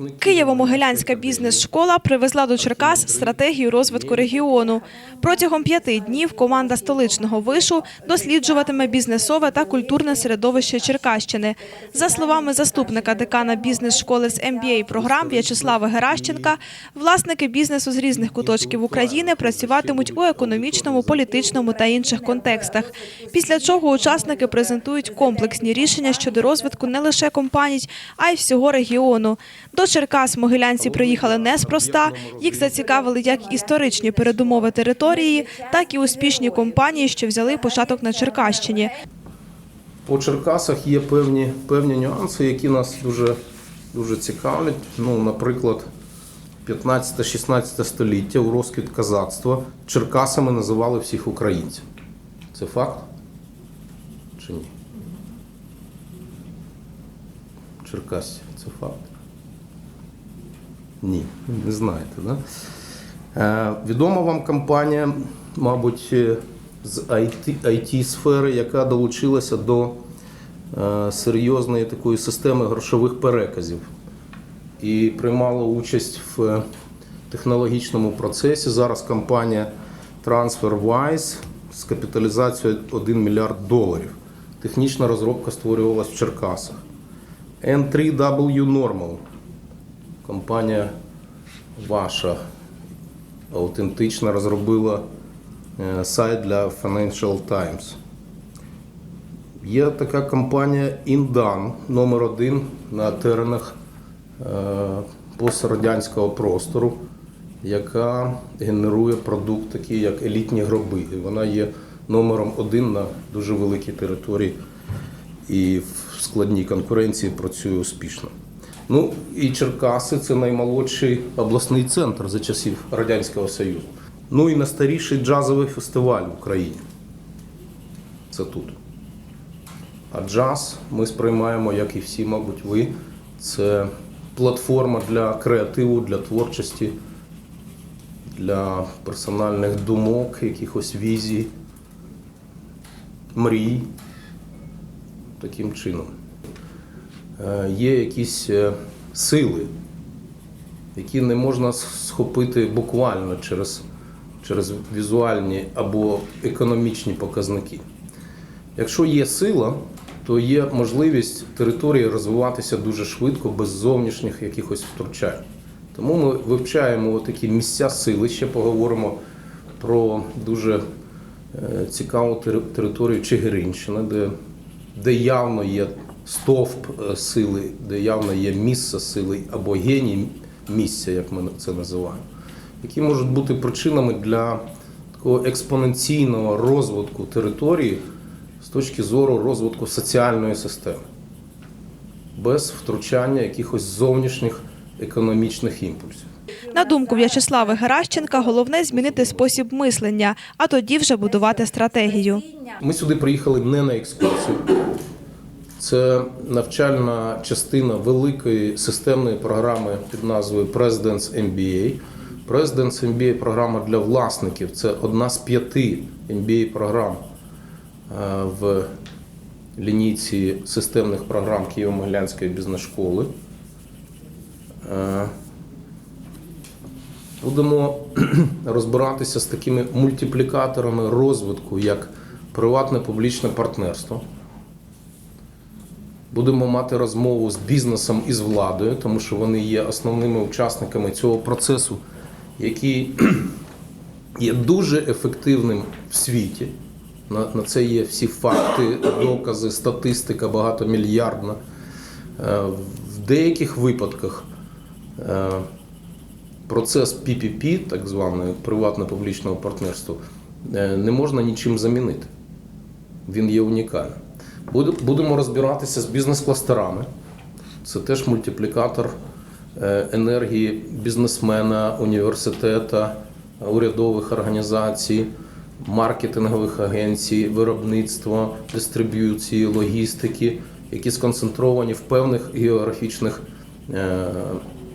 Києво-Могилянська бізнес-школа привезла до Черкас стратегію розвитку регіону. Протягом п'яти днів команда столичного вишу досліджуватиме бізнесове та культурне середовище Черкащини. За словами заступника декана бізнес-школи з MBA програм В'ячеслава Геращенка, власники бізнесу з різних куточків України працюватимуть у економічному, політичному та інших контекстах. Після чого учасники презентують комплексні рішення щодо розвитку не лише компаній, а й всього регіону. До Черкас могилянці приїхали неспроста. Їх зацікавили як історичні передумови території, так і успішні компанії, що взяли початок на Черкащині. По Черкасах є певні, певні нюанси, які нас дуже, дуже цікавлять. Ну, наприклад, 15-16 століття у розквіт казацтва Черкасами називали всіх українців. Це факт? Чи ні? Черкасці це факт? Ні, не знаєте, да? Е, відома вам компанія, мабуть, е, з IT, IT-сфери, яка долучилася до е, серйозної такої системи грошових переказів і приймала участь в е, технологічному процесі. Зараз компанія TransferWise з капіталізацією 1 мільярд доларів. Технічна розробка створювалась в Черкасах. N3W Normal. Компанія ваша аутентично розробила е, сайт для Financial Times. Є така компанія Indan номер один на теренах е, пострадянського простору, яка генерує продукт, такий як елітні гроби. І вона є номером один на дуже великій території і в складній конкуренції працює успішно. Ну і Черкаси це наймолодший обласний центр за часів Радянського Союзу. Ну і найстаріший джазовий фестиваль в Україні. Це тут. А джаз ми сприймаємо, як і всі, мабуть, ви. Це платформа для креативу, для творчості, для персональних думок, якихось візій, мрій. Таким чином. Е, Є якісь е, сили, які не можна схопити буквально через, через візуальні або економічні показники. Якщо є сила, то є можливість території розвиватися дуже швидко, без зовнішніх якихось втручань. Тому ми вивчаємо такі місця сили, ще поговоримо про дуже е, цікаву територію Чигиринщини, де, де явно є стовп е, сили, де явно є місце сили або геній місця, як ми це називаємо, які можуть бути причинами для такого експоненційного розвитку території з точки зору розвитку соціальної системи, без втручання якихось зовнішніх економічних імпульсів. На думку В'ячеслава Геращенка, головне змінити спосіб мислення, а тоді вже будувати стратегію. Ми сюди приїхали не на екскурсію. Це навчальна частина великої системної програми під назвою President's MBA. President's MBA програма для власників це одна з п'яти MBA програм е, в лінійці системних програм Києво-Могилянської бізнес-школи. Е, Будемо розбиратися з такими мультиплікаторами розвитку, як приватне публічне партнерство. Будемо мати розмову з бізнесом і з владою, тому що вони є основними учасниками цього процесу, який є дуже ефективним в світі. На, на це є всі факти, докази, статистика багатомільярдна. Е, В деяких випадках е, процес PPP, так званого приватно-публічного партнерства, е, не можна нічим замінити. Він є унікальним. Буде- Будемо розбиратися з бізнес-кластерами. Це теж мультиплікатор е, енергії бізнесмена, університета, урядових організацій, маркетингових агенцій, виробництва, дистриб'юції, логістики, які сконцентровані в певних географічних, е,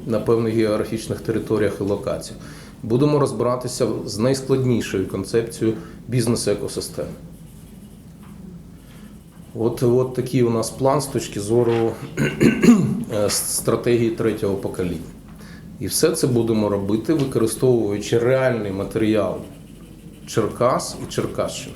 на певних географічних територіях і локаціях. Будемо розбиратися з найскладнішою концепцією бізнес-екосистеми. От, от такий у нас план з точки зору е, стратегії третього покоління. І все це будемо робити, використовуючи реальний матеріал Черкас і Черкащини.